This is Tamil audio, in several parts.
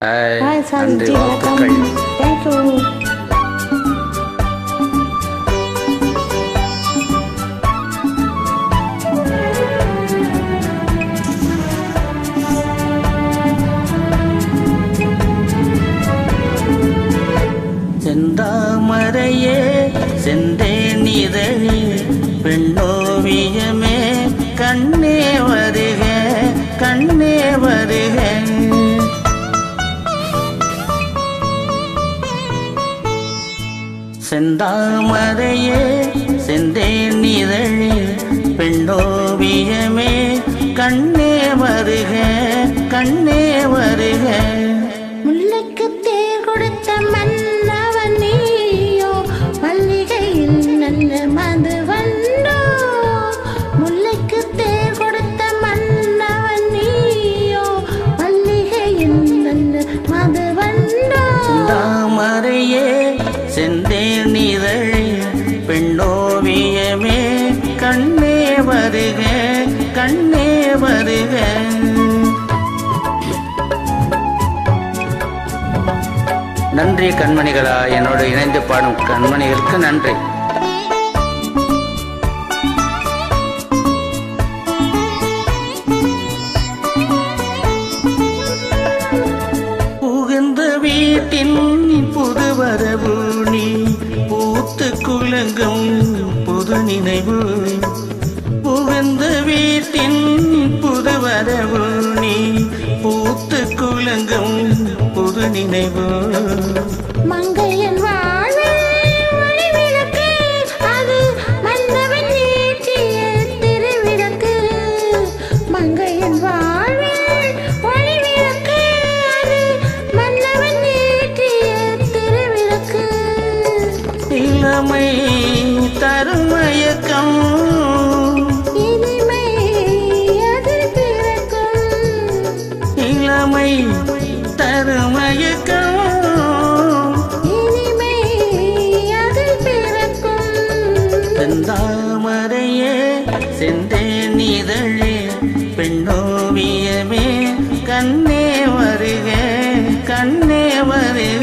ஹாய் சார்ஜி வணக்கம் தேங்க்யூ செந்தாமரையே செந்தேன் இதழே பெண்ணோவியமே கண்ணே வருக கண்ணே வருக. செந்தாமரையே செந்தேன் இதழே பெண்ணோவியமே கண்ணே வருக கண்ணே செந்தேன் பெண்ணோவியமே கண்ணே வருக கண்ணே வருக. நன்றி கண்மணிகளா என்னோடு இணைந்து பாடும் கண்மணிகளுக்கு நன்றி. குலங்கும் புது நினைவு. புகுந்த வீட்டின் புது வரவு. நீ பூத்து குலங்கும் புது நினைவு. மங்கையன். இளமை பிறக்கும். இளமை தருமயக்கம். செந்தாமரையே செந்தேன் இதழே பெண்ணோவியமே கண்ணே வருக கண்ணே வருக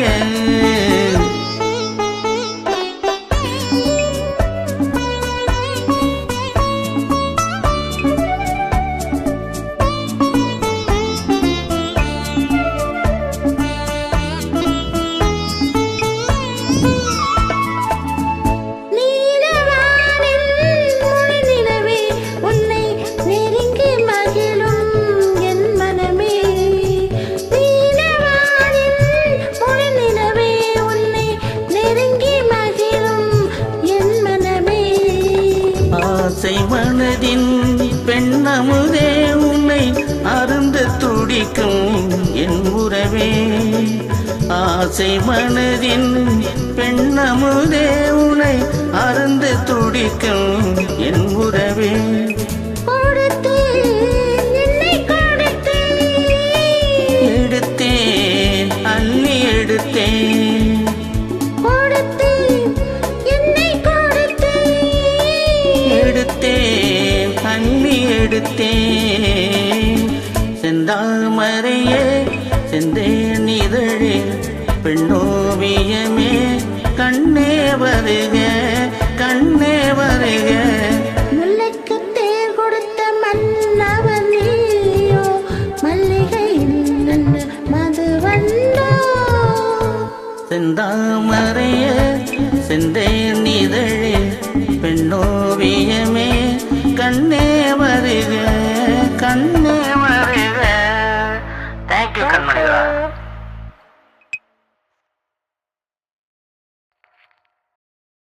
ஓசை மனதின் பெண்ணமுதே உன்னை அருந்த துடிக்கும் என் உறவே. ஆசை மனதின் பெண்ணமுதே உன்னை அருந்த துடிக்கும் என் உறவே. கொடுத்தேன், எடுத்தேன் அள்ளி எடுத்தேன். எடுத்தேன். செந்தாமரையே செந்தேன் இதழே பெண்ணோவியமே கண்ணே வருக கண்ணே வருக. முல்லைக்கு தேர் கொடுத்த மன்னவன் நீயோ, மல்லிகையில் நல்ல மது kan manila